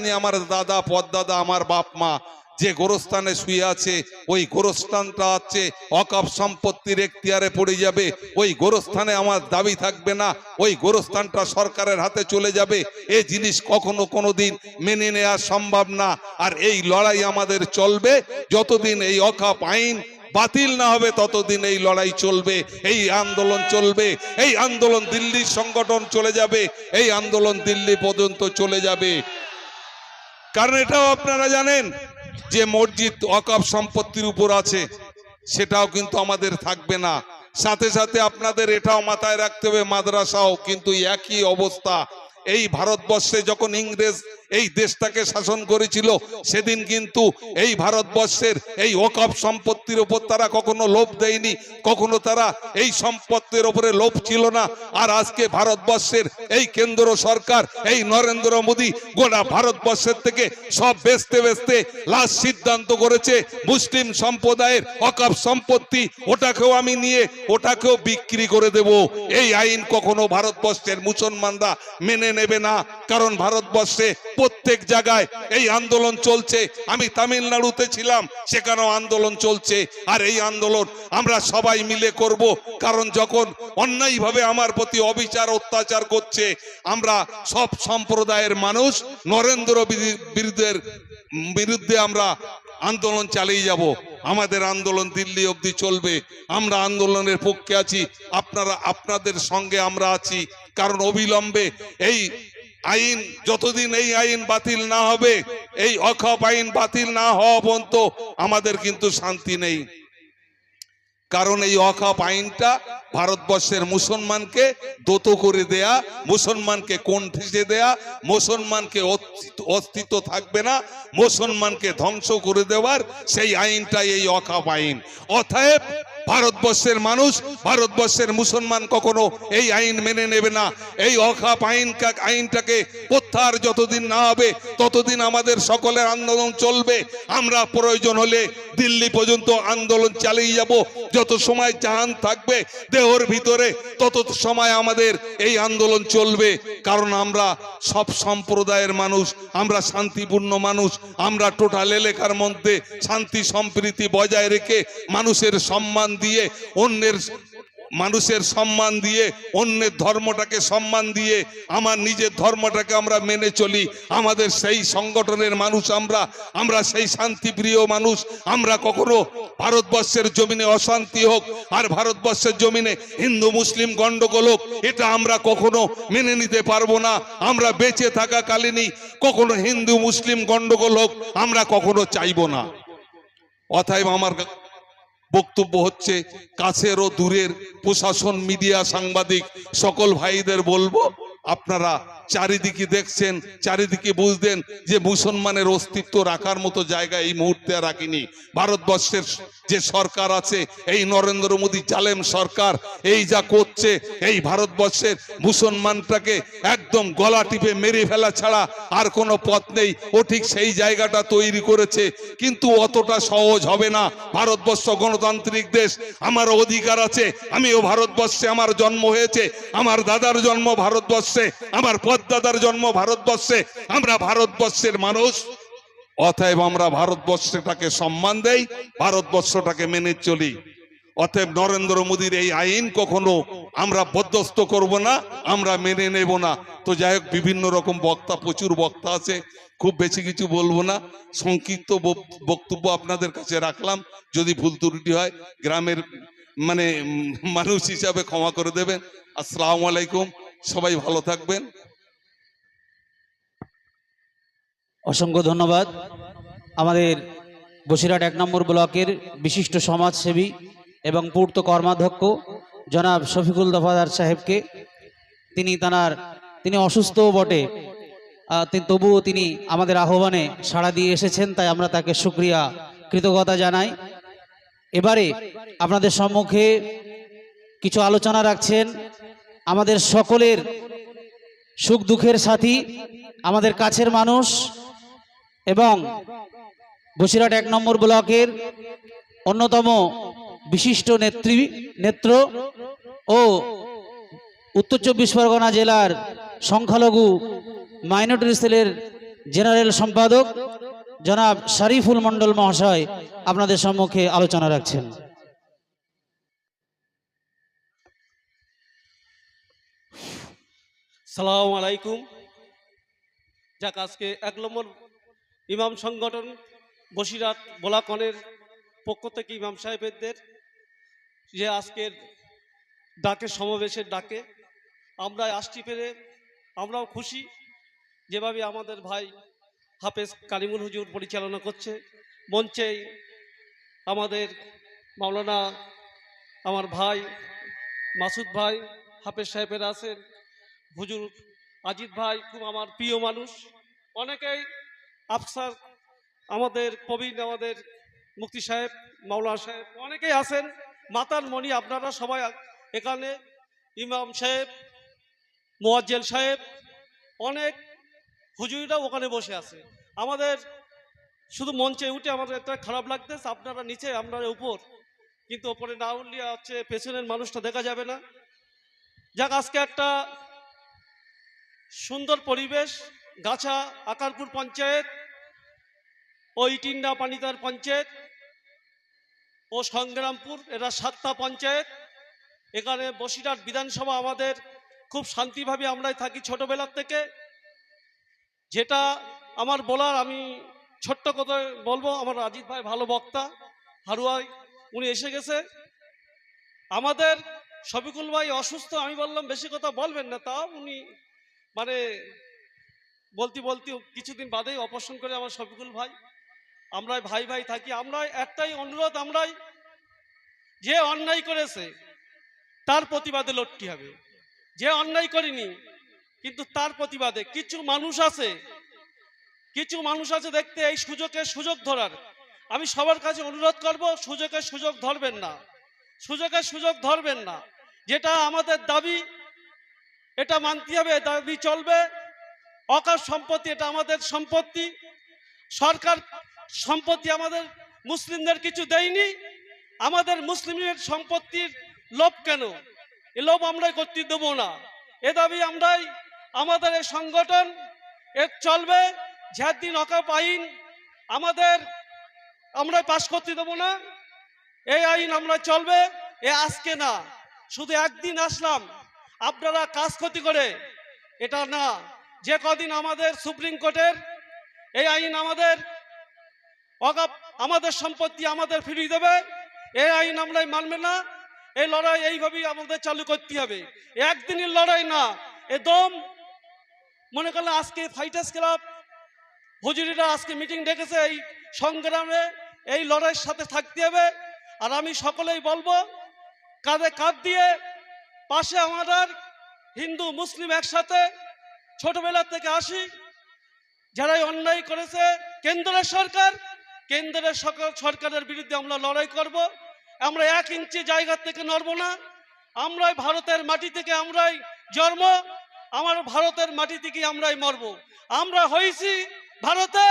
জানি আমার দাদা, পদদাদা, আমার বাপ মা যে গোরস্থানে শুয়ে আছে, ওই গোরস্থানটা আছে অকাপ সম্পত্তির এখতিয়ারে পড়ে যাবে। ওই গোরস্থানে আমার দাবি থাকবে না, ওই গোরস্থানটা সরকারের হাতে চলে যাবে। এই জিনিস কখনো কোনোদিন মেনে নেওয়া সম্ভব না। আর এই লড়াই আমাদের চলবে, যতদিন এই অকাপ আইন বাতিল না হবে, ততদিন এই লড়াই চলবে। এই আন্দোলন চলবে, এই আন্দোলন দিল্লির সংগঠন চলে যাবে, এই আন্দোলন দিল্লি পর্যন্ত চলে যাবে। কারণ এটাও আপনারা জানেন যে মসজিদ অকাপ সম্পত্তির উপর আছে, সেটাও কিন্তু আমাদের থাকবে না। সাথে সাথে আপনাদের এটাও মাথায় রাখতে হবে, মাদ্রাসাও কিন্তু একই অবস্থা। এই ভারতবর্ষে যখন ইংরেজ এই দেশটাকে শাসন করেছিল, সেদিন কিন্তু এই ভারতবর্ষের এই ওকপ সম্পত্তির উপর তারা কখনো লোভ দেয়নি, কখনো তারা এই সম্পত্তির উপরে লোভ ছিল না। আর আজকে ভারতবর্ষের এই কেন্দ্র সরকার, এই নরেন্দ্র মোদী গোটা ভারতবর্ষের থেকে সব বেচতে বেচতে লাস্ট সিদ্ধান্ত করেছে, মুসলিম সম্প্রদায়ের অকাপ সম্পত্তি ওটাকেও আমি নিয়ে, ওটাকেও বিক্রি করে দেব। এই আইন কখনো ভারতবর্ষের মুসলমানরা মেনে নেবে না, কারণ ভারতবর্ষে প্রত্যেক জায়গায় এই আন্দোলন চলছে। আমি তামিলনাড়ুতে ছিলাম, সেখানেও আন্দোলন চলছে। আর এই আন্দোলন আমরা সবাই মিলে করব, কারণ যখন অন্যায়ভাবে আমার প্রতি অবিচার, অত্যাচার করছে, আমরা সব সম্প্রদায়ের মানুষ নরেন্দ্র বিরুদ্ধের, বিরুদ্ধে আমরা আন্দোলন চালিয়ে যাব। আমাদের আন্দোলন দিল্লি অবধি চলবে। আমরা আন্দোলনের পক্ষে আছি। আপনারা, আপনাদের সঙ্গে আমরা আছি। কারণ অবিলম্বে এই আইন, যতদিন এই আইন বাতিল না হবে, এই অখপ আইন বাতিল না হওয়া পর্যন্ত আমাদের কিন্তু শান্তি নেই। কারণ এই অখাপ আইনটা ভারতবর্ষের মুসলমানকে দোত করে দেয়া, মুসলমানকে কোন ঠেসে দেয়া, মুসলমানকে অস্তিত্ব- অস্তিত্ব থাকবে না, মুসলমানকে ধ্বংস করে দেওয়ার সেই আইনটাই এই অখাপ আইন। অতএব ভারতবর্ষের মানুষ, ভারতবর্ষের মুসলমান কখনো এই আইন মেনে নেবে না। এই অখাপ আইন আইনটাকে প্রত্যাহার যতদিন না হবে, ততদিন আমাদের সকলের আন্দোলন চলবে। আমরা প্রয়োজন হলে দিল্লি পর্যন্ত আন্দোলন চালিয়ে যাব। যত সময় জাহান থাকবে, দেহর ভিতরে, তত সময় আমাদের এই আন্দোলন চলবে। কারণ আমরা সব সম্প্রদায়ের মানুষ, আমরা শান্তিপূর্ণ মানুষ, আমরা টোটাল এলাকার মধ্যে শান্তি সম্প্রীতি বজায় রেখে মানুষের সম্মান দিয়ে, অন্যের মানুষের সম্মান দিয়ে, অন্যের ধর্মটাকে সম্মান দিয়ে, আমার নিজের ধর্মটাকে আমরা মেনে চলি। আমাদের সেই সংগঠনের মানুষ আমরা আমরা সেই শান্তিপ্রিয় মানুষ। আমরা কখনো ভারতবর্ষের জমিনে অশান্তি হোক আর ভারতবর্ষের জমিনে হিন্দু, মুসলিম গন্ডগোল হোক, এটা আমরা কখনো মেনে নিতে পারব না। আমরা বেঁচে থাকা কালীনই কখনো হিন্দু, মুসলিম গন্ডগোল হোক, আমরা কখনো চাইব না। অথায় আমার বক্তব্য হচ্ছে কাছের ও দূরের প্রশাসন মিডিয়া সাংবাদিক সকল ভাইদের বলব আপনারা চারিদিকে দেখছেন, চারিদিকে বুঝতেন যে মুসলমানের অস্তিত্ব রাখার মতো জায়গা এই মুহূর্তে আর রাখিনি। ভারতবর্ষের যে সরকার আছে, এই নরেন্দ্র মোদী জালেম সরকার, এই যা করছে, এই ভারতবর্ষের মুসলমানটাকে একদম গলা টিপে মেরে ফেলা ছাড়া আর কোনো পথ নেই। ও ঠিক সেই জায়গাটা তৈরি করেছে, কিন্তু অতটা সহজ হবে না। ভারতবর্ষ গণতান্ত্রিক দেশ, আমার অধিকার আছে, আমিও ভারতবর্ষে আমার জন্ম হয়েছে, আমার দাদার জন্ম ভারতবর্ষে, আমার পদদাদার জন্ম ভারতবর্ষে, আমরা ভারতবর্ষের মানুষ। অতএব আমরা ভারতবর্ষটাকে সম্মান দেই, ভারতবর্ষটাকে মেনে চলি। অতএব নরেন্দ্র মোদীর এই আইন কখনো আমরা বরদস্ত করব না, আমরা মেনে নেব না। তো যাই হোক, বিভিন্ন রকম বক্তা, প্রচুর বক্তা আছে, খুব বেশি কিছু বলব না। সংক্ষিপ্ত বক্তব্য আপনাদের কাছে রাখলাম। যদি ভুল ত্রুটি হয়, গ্রামের মানে মানুষ হিসাবে ক্ষমা করে দেবেন। আসসালামু আলাইকুম, সবাই ভালো থাকবেন। অসংখ্য ধন্যবাদ। আমাদের বসিরহাট এক নম্বর ব্লকের বিশিষ্ট সমাজসেবী এবং পূর্ত কর্মাধ্যক্ষ জনাব শফিকুল দফাদার সাহেবকে। তিনি তানার, তিনি অসুস্থও বটে। তবুও তিনি আমাদের আহ্বানে সাড়া দিয়ে এসেছেন, তাই আমরা তাকে সুক্রিয়া, কৃতজ্ঞতা জানাই। এবারে আপনাদের সম্মুখে কিছু আলোচনা রাখছেন আমাদের সকলের সুখ দুঃখের সাথী, আমাদের কাছের মানুষ এবং বসিরহাট এক নম্বর ব্লকের অন্যতম বিশিষ্ট নেত্রী, নেত্র ও উত্তর চব্বিশ পরগনা জেলার সংখ্যালঘু মাইনরিটি সেলের জেনারেল সম্পাদক জনাব শরীফুল মণ্ডল মহাশয় আপনাদের সম্মুখে আলোচনা রাখছেন। সালাম আলাইকুম। যাক, আজকে এক নম্বর ইমাম সংগঠন বসিরাত বোলাকনের পক্ষ থেকে ইমাম সাহেবদের যে আজকের ডাকে, সমাবেশের ডাকে, আমরা আসছি পেরে আমরাও খুশি। যেভাবে আমাদের ভাই হাফেজ কালিমুল হুজুর পরিচালনা করছে মঞ্চে আমাদের মাওলানা আমার ভাই মাসুদ ভাই, হাফেজ সাহেবের আছেন, হুজুর আজিদ ভাই খুব আমার প্রিয় মানুষ। অনেকেই আফসার, আমাদের প্রবীণ, আমাদের মুক্তি সাহেব মাওলা সাহেব, অনেকেই আছেন। মাতার মণি, আপনারা সবাই এখানে, ইমাম সাহেব মোয়াজ্জেল সাহেব, অনেক হুজুরিরা ওখানে বসে আছে। আমাদের শুধু মঞ্চে উঠে আমাদের একটা খারাপ লাগতেছে, আপনারা নিচে আপনারা উপর। কিন্তু ওপরে না উঠলে হচ্ছে পেছনের মানুষটা দেখা যাবে না। যাক, আজকে একটা সুন্দর পরিবেশ গাছা, আকারপুর পঞ্চায়েত ও ইটিন্ডা পানিতার পঞ্চায়েত, ও সংগ্রামপুর, এরা সাতটা পঞ্চায়েত। এখানে বসিরহাট বিধানসভা আমাদের খুব শান্তিভাবে আমরাই থাকি ছোটবেলার থেকে। যেটা আমার বলার, আমি ছোট্ট কথা বলব, আমার রাজিত ভাই ভালো বক্তা, হারুয়াই, উনি এসে গেছে। আমাদের শফিকুল ভাই অসুস্থ, আমি বললাম, বেশি কথা বলবেন না তা উনি মানে বলতে বলতে কিছুদিন বাদেই অপারেশন করে আমার শফিকুল ভাই। আমরাই ভাই ভাই থাকি। আমরাই একটাই অনুরোধ, আমরাই যে অন্যায় করেছে, তার প্রতিবাদে লড়তে হবে। যে অন্যায় করেনি, কিন্তু তার প্রতিবাদে। কিছু মানুষ আছে, কিছু মানুষ আছে দেখতে এই সুযোগের সুযোগ ধরার। আমি সবার কাছে অনুরোধ করব, সুযোগের সুযোগ ধরবেন না। সুযোগের সুযোগ ধরবেন না। যেটা আমাদের দাবি, এটা মানতে হবে, দাবি চলবে। অকার সম্পত্তি, এটা আমাদের সম্পত্তি। সরকার সম্পত্তি আমাদের মুসলিমদের কিছু দেয়নি। আমাদের মুসলিমের সম্পত্তির লোভ কেন? এ লোভ আমরাই করতে দেবো না। এ দাবি আমরাই, আমাদের এই সংগঠন এর চলবে। দিন অকাপ আইন আমাদের আমরা পাশ করতে দেবো না। এই আইন আমরা চলবে, এ আজকে না। শুধু একদিন আসলাম। আপনারা কাজ ক্ষতি করে, এটা না। যে কদিন আমাদের সুপ্রিম কোর্টের এই আইন আমাদের আমাদের সম্পত্তি আমাদের ফিরিয়ে দেবে এই আইন আমরাই মানবে না, এই লড়াই এইভাবেই আমাদের চালু করতে হবে। একদিনের লড়াই না, এ দম। মনে করলে আজকে ফাইটার্স ক্লাব হুজুরিরা আজকে মিটিং ডেকেছে এই সংগ্রামে, এই লড়াইয়ের সাথে থাকতে হবে। আর আমি সকলেই বলব, কাঁধে কাঁধ দিয়ে পাশে আমাদের হিন্দু, মুসলিম একসাথে ছোটবেলা থেকে আসি যারাই অন্যায় করেছে কেন্দ্রের সরকার কেন্দ্রের সরকার সরকারের বিরুদ্ধে আমরা লড়াই করব। আমরা এক ইঞ্চি জায়গা থেকে নড়ব না। আমরাই ভারতের মাটি থেকে আমরাই জন্ম আমার ভারতের মাটি থেকে আমরাই মরব। আমরা হয়েছি ভারতে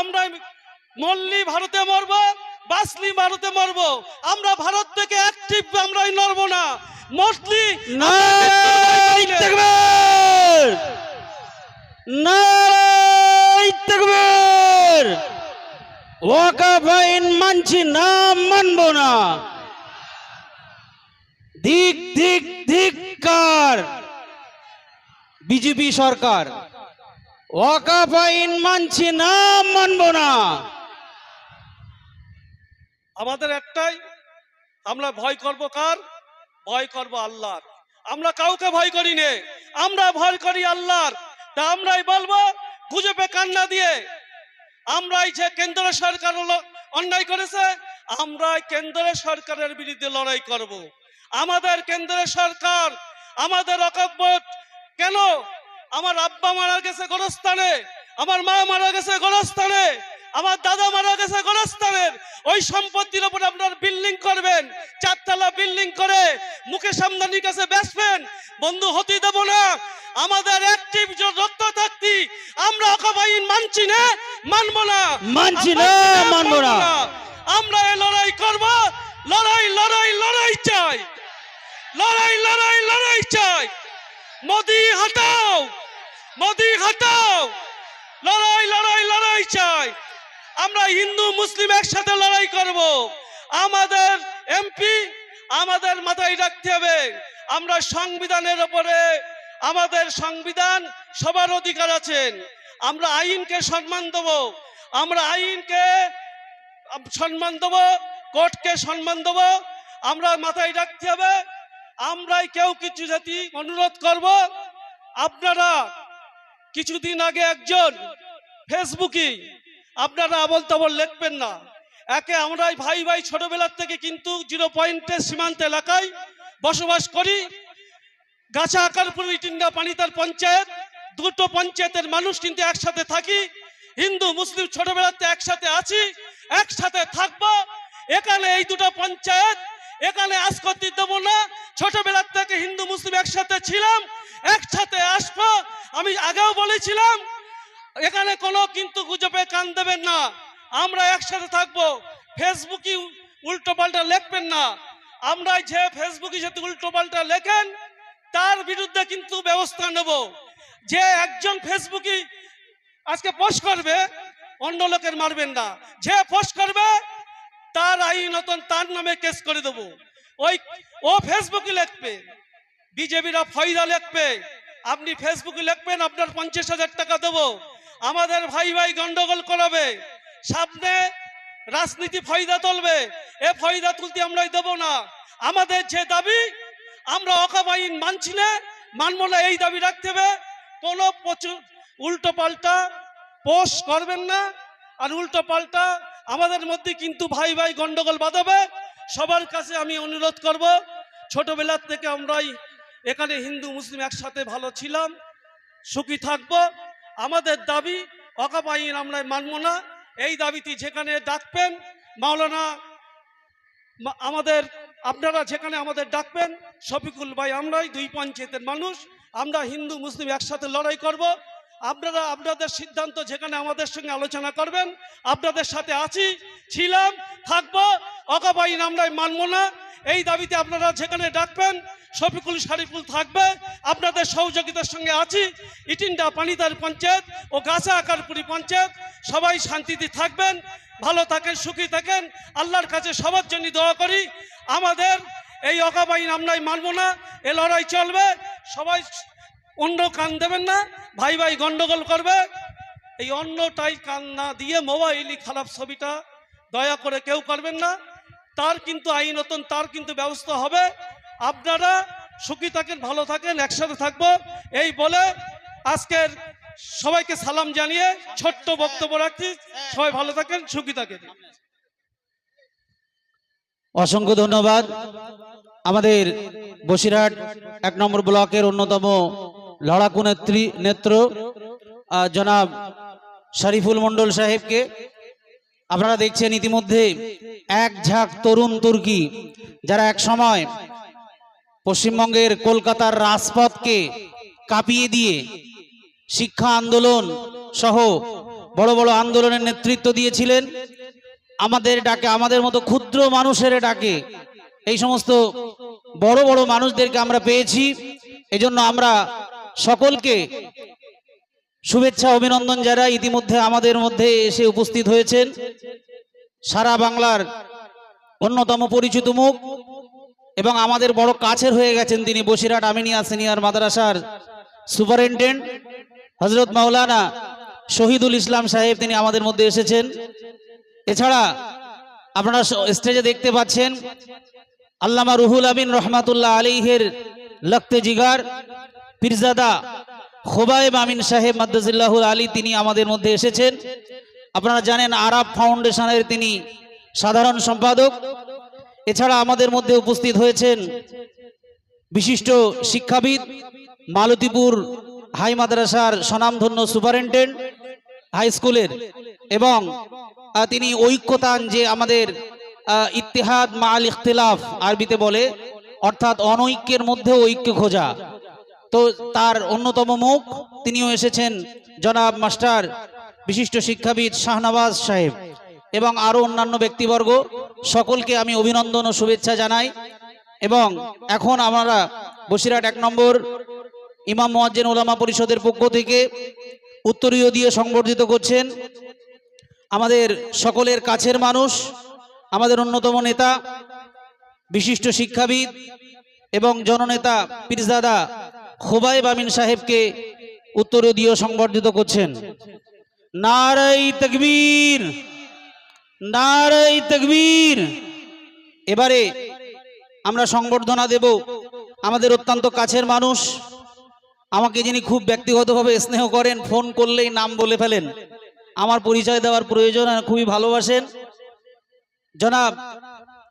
আমরাই মল্লি ভারতে মরব বাসলি ভারতে মরব। আমরা ভারত থেকে অ্যাক্টিভ আমরাই নড়ব না। মোস্টলি তাকবীর ওয়াকাফ আইন মানছি না, মানব না। দিক দিক ধিক্কার বিজেপি সরকার। ওয়াকাফ আইন মানছি না, মানব না। আমাদের একটাই, আমরা ভয় করব কার? ভয় করব আল্লাহর। আমরা কাউকে ভয় করি নে, আমরা ভয় করি আল্লাহর। তা আমরাই বলব গুজবে কান্না দিয়ে। আমরাই যে কেন্দ্র সরকার অন্যায় করেছে, আমরাই কেন্দ্রের সরকারের বিরুদ্ধে লড়াই করব। আমাদের কেন্দ্রের সরকার, আমাদের অকব্বত কেন? আমার আব্বা মারা গেছে গোরস্থানে, আমার মা মারা গেছে গোরস্থানে, আমার দাদা মারা গেছে গোরস্থানের ওই সম্পত্তির উপর আপনার বিল্ডিং করবেন, চারতলা বিল্ডিং করে মুকেশ আমদানির কাছে বেচবেন বন্ধু হতে দেব না। আমাদের অ্যাক্টিভ রক্ত থাকতি আমরা অকবাইন মানছি না মানবো না। মানছি না, মানবো না। আমরা এই লড়াই করব লড়াই লড়াই লড়াই চাই। লড়াই লড়াই লড়াই চাই। মোদি হটাও। মোদি হটাও। লড়াই লড়াই লড়াই চাই। আমরা হিন্দু মুসলিম একসাথে লড়াই করব। আমাদের এমপি আমাদের মাথায় রাখতে হবে। আমরা সংবিধানের ওপরে আমাদের সংবিধান সবার অধিকার আছেন আমরা আইনকে সম্মান দেব। আমরা আইনকে সম্মান দেব, কোর্টকে সম্মান দেব। আমরা মাথায় রাখতে হবে, আমরাই কেউ কিছু জাতি অনুরোধ করব। আপনারা কিছুদিন আগে একজন ফেসবুকে, আপনারা আবল তাবল লিখবেন না। একে আমরাই ভাই ভাই ছোটবেলার থেকে কিন্তু জিরো পয়েন্টের সীমান্ত এলাকায় বসবাস করি। গাছা আকারপুর ইটিন্ডা পানিতার পঞ্চায়েত, দুটো পঞ্চায়েতের মানুষ কিন্তু একসাথে থাকি। হিন্দু, মুসলিম ছোটবেলাতে একসাথে আছি, একসাথে থাকব। এখানে এই দুটো পঞ্চায়েত, এখানে আজ করতে দেবো না। ছোটবেলার থেকে হিন্দু, মুসলিম একসাথে ছিলাম, একসাথে আসব। আমি আগেও বলেছিলাম, এখানে কোনো কিন্তু গুজবে কান দেবেন না। আমরা একসাথে থাকব। ফেসবুকে উল্টো পাল্টা লিখবেন না। আমরা যে ফেসবুকে যদি উল্টো পাল্টা লেখেন তার বিরুদ্ধে কিন্তু ব্যবস্থা নেব। যে একজন ফেসবুকে আজকে পোস্ট করবে, অন্য লোকের মারবেন না। যে পোস্ট করবে, তার আইনত তার নামে কেস করে দেবো। ওই, ও ফেসবুকে লিখবে, বিজেপিরা ফয়দা লিখবে, আপনি ফেসবুকে লিখবেন, আপনার পঞ্চাশ হাজার টাকা দেবো। আমাদের ভাই ভাই গন্ডগোল করাবে, সামনে রাজনীতি ফয়দা তুলবে। এ ফয়দা তুলতে আমরা দেব না। আমাদের যে দাবি আমরা অকাম আইন মানছি না, মানবো না, এই দাবি রাখতে হবে। কোনো উল্টো পাল্টা পোস্ট করবেন না, আর উল্টো পাল্টা আমাদের মধ্যে কিন্তু ভাই ভাই গন্ডগোল বাঁধাবে। সবার কাছে আমি অনুরোধ করব, ছোটবেলার থেকে আমরাই এখানে হিন্দু, মুসলিম একসাথে ভালো ছিলাম, সুখী থাকব। আমাদের দাবি অকাপ আইন আমরা মানব না। এই দাবিটি যেখানে ডাকবেন, মাওলানা আমাদের আপনারা যেখানে আমাদের ডাকবেন, শফিকুল ভাই আমরাই দুই পঞ্চায়েতের মানুষ, আমরা হিন্দু, মুসলিম একসাথে লড়াই করব। আপনারা আপনাদের সিদ্ধান্ত যেখানে আমাদের সঙ্গে আলোচনা করবেন, আপনাদের সাথে আছি, ছিলাম, থাকব অকাবাইন আমরাই মানব না। এই দাবিতে আপনারা যেখানে ডাকবেন, শফিকুল শারিফুল থাকবে, আপনাদের সহযোগিতার সঙ্গে আছি। ইটিন্ডা পানিদার পঞ্চায়েত ও গাছা আকারপুরি পঞ্চায়েত, সবাই শান্তিতে থাকবেন, ভালো থাকেন, সুখী থাকেন, আল্লাহর কাছে সবার জন্য দোয়া করি। আমাদের এই অকাবাইন আমরাই মানব না, এ লড়াই চলবে, সবাই অন্য কান দেবেন না, ভাই ভাই গন্ডগোল করবে। এই অন্যটাই কান না দিয়ে মোবাইলই খারাপ ছবিটা, দয়া করে কেউ করবেন না। তার কিন্তু আইনতন তার কিন্তু ব্যবস্থা হবে। আপনারা সুখী থাকেন, ভালো থাকেন, একসাথে থাকব। এই বলে আজকের সবাইকে সালাম জানিয়ে ছোট্ট বক্তব্য রাখছি। সবাই ভালো থাকেন, সুখী থাকেন। অসংখ্য ধন্যবাদ। আমাদের বসিরহাট এক নম্বর ব্লকের অন্যতম লড়াকু নেত্রী, নেত্র জনাব শরীফুল মন্ডল সাহেবকে। আপনারা দেখছেন ইতিমধ্যে এক ঝাঁক তরুণ তুর্কি, যারা এক সময় পশ্চিমবঙ্গের কলকাতার রাজপথকে কাঁপিয়ে দিয়ে শিক্ষা আন্দোলন সহ বড় বড় আন্দোলনের নেতৃত্ব দিয়েছিলেন। আমাদের ডাকে, আমাদের মতো ক্ষুদ্র মানুষের ডাকে। এই সমস্ত বড় বড় মানুষদেরকে আমরা পেয়েছি। এজন্য আমরা সকলকে শুভেচ্ছা, অভিনন্দন যারা ইতিমধ্যে আমাদের মধ্যে এসে উপস্থিত হয়েছেন সারা বাংলার অন্যতম পরিচিত মুখ এবং আমাদের বড় কাছের হয়ে গেছেন তিনি বসিরহাট আমিনিয়া সিনিয়র মাদ্রাসার সুপারিনটেন্ডেন্ট হজরত মাওলানা শহীদুল ইসলাম সাহেব, তিনি আমাদের মধ্যে এসেছেন। এছাড়া আপনারা স্টেজে দেখতে পাচ্ছেন আল্লামা রুহুল আমিন রহমাতুল্লাহ আলীহের লক্তে জিগার, পীরজাদা খোবায়েব আমিন সাহেব মাদ্দাজিল্লাহুল আলী তিনি আমাদের মধ্যে এসেছেন। আপনারা জানেন আরব ফাউন্ডেশনের তিনি সাধারণ সম্পাদক। এছাড়া আমাদের মধ্যে উপস্থিত হয়েছেন বিশিষ্ট শিক্ষাবিদ মালতীপুর হাই মাদ্রাসার স্বনামধন্য সুপারিনটেন্ডেন্ট হাই স্কুলের এবং তিনি ঐক্যতান যে আমাদের আহ, ইত্তেহাদ মাল ইখতিলাফ আরবিতে বলে অর্থাৎ অনৈক্যের মধ্যে ঐক্য খোঁজা। তো তার অন্যতম মুখ তিনিও এসেছেন জনাব মাস্টার বিশিষ্ট শিক্ষাবিদ শাহনওয়াজ সাহেব এবং আরও অন্যান্য ব্যক্তিবর্গ। সকলকে আমি অভিনন্দন ও শুভেচ্ছা জানাই এবং এখন আমরা বসিরহাট এক নম্বর ইমাম মোয়াজ্জেন ওলামা পরিষদের পক্ষ থেকে উত্তরীয় দিয়ে সংবর্ধিত করছেন আমাদের সকলের কাছের মানুষ, আমাদের অন্যতম নেতা, বিশিষ্ট শিক্ষাবিদ এবং জননেতা পীরজাদা খোবাইব আমিন সাহেবকে দিয়ে সংবর্ধিত করছেন। নারাই তকবীর নারাই তকবীর। এবারে আমরা সংবর্ধনা দেব আমাদের অত্যন্ত কাছের মানুষ, আমাকে যিনি খুব ব্যক্তিগতভাবে স্নেহ করেন, ফোন করলেই নাম বলে ফেলেন। আমার পরিচয় দেওয়ার প্রয়োজন খুবই ভালোবাসেন। জনাব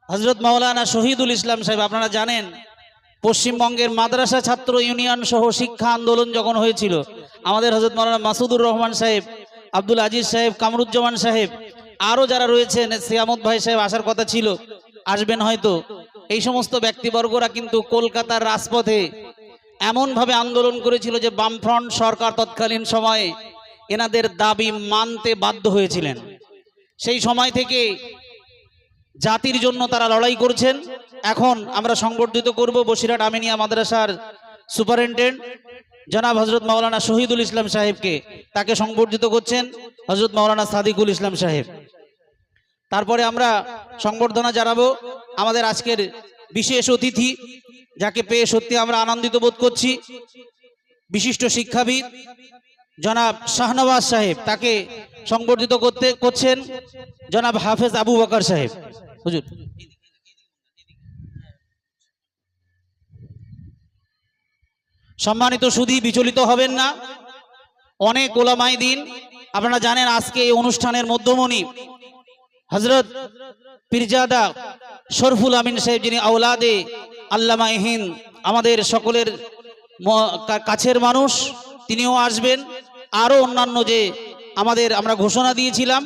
হজরত মাওলানা শহীদুল ইসলাম সাহেব, আপনারা জানেন, পশ্চিমবঙ্গের মাদ্রাসা ছাত্র ইউনিয়ন সহ শিক্ষা আন্দোলন যখন হয়েছিল, আমাদের হজরত মাওলানা মাসুদুর রহমান সাহেব, আব্দুল আজিজ সাহেব, কামরুজ্জামান সাহেব আরও যারা রয়েছেন সিয়ামত ভাই সাহেব, আসার কথা ছিল, আসবেন হয়তো। এই সমস্ত ব্যক্তিবর্গরা কিন্তু কলকাতার রাজপথে এমনভাবে আন্দোলন করেছিল যে বামফ্রন্ট সরকার তৎকালীন সময়ে এনাদের দাবি মানতে বাধ্য হয়েছিলেন। সেই সময় থেকে জাতির জন্য তারা লড়াই করছেন। এখন আমরা সংবর্ধিত করব বসিরহাট আমিনিয়া মাদ্রাসার সুপারিনটেন্ডেন্ট জনাব হজরত মাওলানা শহীদুল ইসলাম সাহেবকে। তাকে সংবর্ধিত করছেন হজরত মাওলানা সাদিকুল ইসলাম সাহেব। তারপরে আমরা সংবর্ধনা জানাব আমাদের আজকের বিশেষ অতিথি, যাকে পেয়ে সত্যি আমরা আনন্দিত বোধ করছি। বিশিষ্ট শিক্ষাবিদ জনাব শাহনওয়াজ সাহেব তাকে সংবর্ধিত করতে করছেন জনাব হাফেজ আবু বকর সাহেব। হুজুর। সম্মানিত সুধী বিচলিত হবেন না। অনেক ওলামাই দিন, আপনারা জানেন আজকে এই অনুষ্ঠানের মধ্যমণি হজরত পীরজাদা শরফুল আমিন সাহেব যিনি আওলাদে আল্লামা ইহিন আমাদের সকলের কাছের মানুষ, তিনিও আসবেন। আরও অন্যান্য যে আমাদের আমরা ঘোষণা দিয়েছিলাম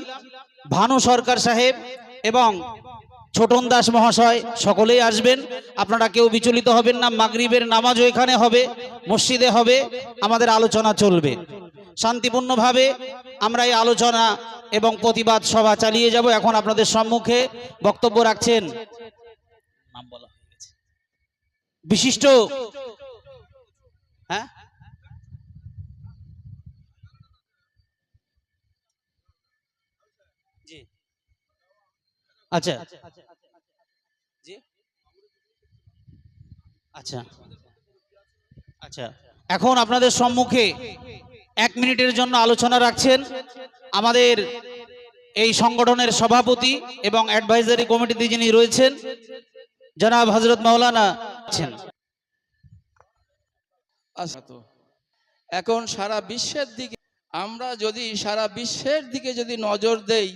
ভানু সরকার সাহেব এবং ছোটন দাস মহাশয় সকলেই আসবেন। আপনারা কেউ বিচলিত হবেন না মাগরিবের নামাজও এখানে হবে মসজিদে হবে আমাদের আলোচনা চলবে। শান্তিপূর্ণভাবে আমরা এই আলোচনা এবং প্রতিবাদ সভা চালিয়ে যাব। এখন আপনাদের সম্মুখে বক্তব্য রাখছেন। বিশিষ্ট হ্যাঁ? আচ্ছা। আচ্ছা। আচ্ছা। এখন আপনাদের সম্মুখে এক মিনিটের জন্য আলোচনা রাখছেন আমাদের এই সংগঠনের সভাপতি এবং অ্যাডভাইজারি কমিটিতে যিনি রয়েছেন জনাব হজরত মাওলানা আছেন। আচ্ছা তো। এখন সারা বিশ্বের দিকে আমরা যদি সারা বিশ্বের দিকে যদি নজর দেই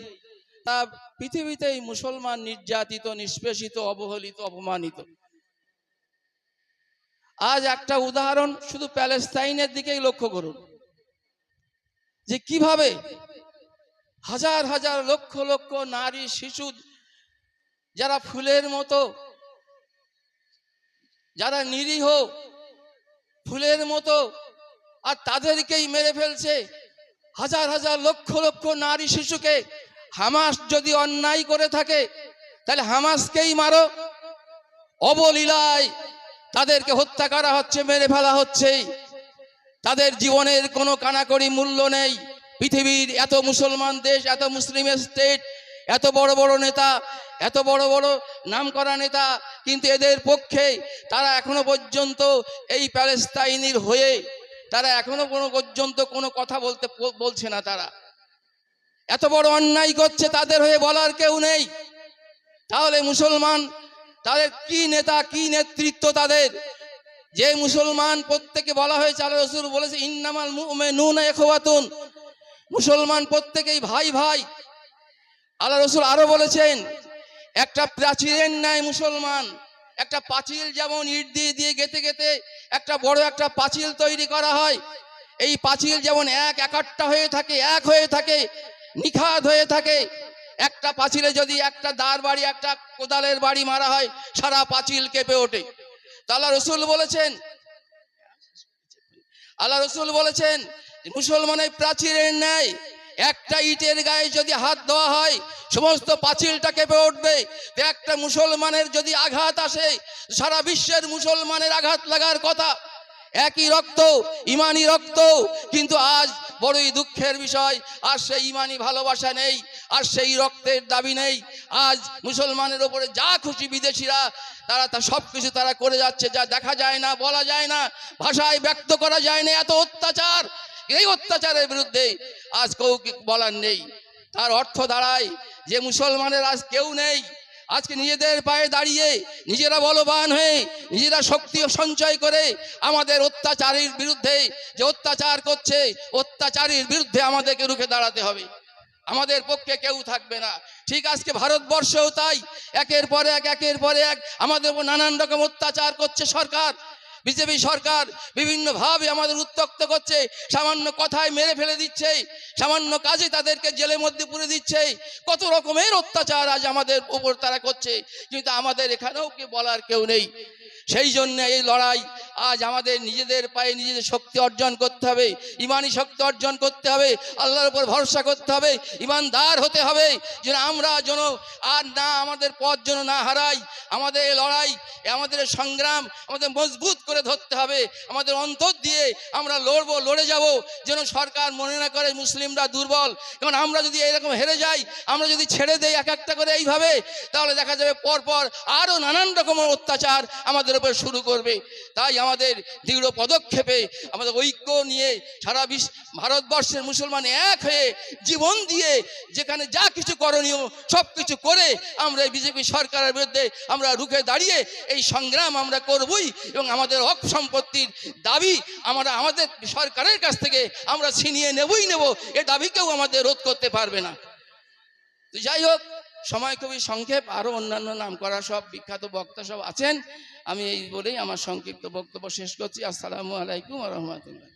তা পৃথিবীতেই মুসলমান নির্যাতিত, নিষ্পেষিত, অবহেলিত, অপমানিত। আজ একটা উদাহরণ শুধু প্যালেস্তাইনের দিকেই লক্ষ্য করুন। যে কীভাবে হাজার হাজার, লক্ষ লক্ষ নারী, শিশু যারা ফুলের মতো, যারা নিরীহ ফুলের মতো, আর তাদেরকেই মেরে ফেলছে হাজার হাজার, লক্ষ লক্ষ নারী, শিশুকে হামাস যদি অন্যায় করে থাকে, তাহলে হামাসকেই মারো। অবলীলায় তাদেরকে হত্যা করা হচ্ছে, মেরে ফেলা হচ্ছে। তাদের জীবনের কোনো কানাকড়ি মূল্য নেই। পৃথিবীর এত মুসলমান দেশ, এত মুসলিম স্টেট এত বড় বড় নেতা, এত বড় বড় নামকরা নেতা, কিন্তু এদের পক্ষে তারা এখনও পর্যন্ত এই প্যালেস্তাইনির হয়ে, তারা এখনও কোনো পর্যন্ত কোনো কথা বলতে, বলছে না তারা। এত বড় অন্যায় করছে তাদের হয়ে বলার কেউ নেই। তাহলে মুসলমান, তাদের কি নেতা, কি নেতৃত্ব তাদের? যে মুসলমান প্রত্যেকে বলা হয়েছে, আল্লাহ রসুল বলেছে, ইন্নামাল নুন এখওয়াতুন মুসলমান প্রত্যেকেই ভাই ভাই। আল্লাহ রসুল আরও বলেছেন, একটা প্রাচীরের ন্যায় মুসলমান, একটা পাঁচিল যেমন ইট দিয়ে দিয়ে গেতে গেতে একটা বড় একটা পাঁচিল তৈরি করা হয়, এই পাঁচিল যেমন এক একাট্টা হয়ে থাকে, এক হয়ে থাকে নিখাত হয়ে থাকে। একটা পাঁচিলে যদি একটা দাঁড় বাড়ি, একটা কোদালের বাড়ি মারা হয়, সারা পাঁচিল কেঁপে ওঠে। তা আল্লাহ রসুল বলেছেন, আল্লাহ রসুল বলেছেন, মুসলমানের প্রাচীরের ন্যায় একটা ইটের গায়ে যদি হাত দেওয়া হয়, সমস্ত পাঁচিলটা কেঁপে উঠবে। একটা মুসলমানের যদি আঘাত আসে, সারা বিশ্বের মুসলমানের আঘাত লাগার কথা। একই রক্ত ইমানি রক্ত, কিন্তু আজ বড়ই দুঃখের বিষয়, আর সেই ইমানি ভালোবাসা নেই, আর সেই রক্তের দাবি নেই। আজ মুসলমানের ওপরে যা খুশি বিদেশিরা, তারা তা সব কিছু তারা করে যাচ্ছে, যা দেখা যায় না, বলা যায় না, ভাষায় ব্যক্ত করা যায় না, এত অত্যাচার। এই অত্যাচারের বিরুদ্ধে আজ কেউ বলার নেই। তার অর্থ দাঁড়ায় যে মুসলমানের আজ কেউ নেই আজকে নিজেদের পায়ে দাঁড়িয়ে নিজেরা বলবান হয়ে নিজেরা শক্তি সঞ্চয় করে আমাদের অত্যাচারীর বিরুদ্ধে যে অত্যাচার করছে, অত্যাচারীর বিরুদ্ধে আমাদেরকে রুখে দাঁড়াতে হবে। আমাদের পক্ষে কেউ থাকবে না। ঠিক আজকে ভারতবর্ষেও তাই। একের পরে এক, একের পরে এক আমাদের উপর নানান রকম অত্যাচার করছে সরকার। বিজেপি সরকার বিভিন্নভাবে আমাদের উত্তক্ত করছে, সামান্য কথায় মেরে ফেলে দিচ্ছে, সামান্য কাজে তাদেরকে জেলের মধ্যে পুরে দিচ্ছে, কত রকমের অত্যাচার আজ আমাদের উপর তারা করছে, কিন্তু আমাদের এখানেও কি বলার কেউ নেই। সেই জন্য এই লড়াই আজ আমাদের নিজেদের পায়ে নিজেদের শক্তি অর্জন করতে হবে, ইমানি শক্তি অর্জন করতে হবে, আল্লাহর উপর ভরসা করতে হবে, ইমানদার হতে হবে, যেন আমরা যেন আর না আমাদের পথ যেন না হারাই, আমাদের এই লড়াই, আমাদের সংগ্রাম আমাদের মজবুত করে ধরতে হবে, আমাদের অন্তর দিয়ে আমরা লড়বো, লড়ে যাব, যেন সরকার মনে না করে মুসলিমরা দুর্বল। কারণ আমরা যদি এরকম হেরে যাই, আমরা যদি ছেড়ে দেই এক একটা করে এইভাবে, তাহলে দেখা যাবে পরপর আরও নানান রকমের অত্যাচার আমাদের উপর শুরু করবে। তাই আমাদের দৃঢ় পদক্ষেপে আমাদের ঐক্য নিয়ে সারা বিশ্ব, ভারতবর্ষের মুসলমান এক হয়ে জীবন দিয়ে যেখানে যা কিছু করণীয় সব কিছু করে আমরা এই বিজেপি সরকারের বিরুদ্ধে আমরা রুখে দাঁড়িয়ে এই সংগ্রাম আমরা করবই এবং আমাদের হক সম্পত্তির দাবি আমরা আমাদের সরকারের কাছ থেকে আমরা ছিনিয়ে নেবই নেব, এ দাবিকেও আমাদের রোধ করতে পারবে না। যাই হোক, সময় খুবই সংক্ষেপ আরও অন্যান্য নাম করা সব বিখ্যাত বক্তা সব আছেন। আমি এই বলেই আমার সংক্ষিপ্ত বক্তব্য শেষ করছি। আসসালামু আলাইকুম রহমতুল্লাহ।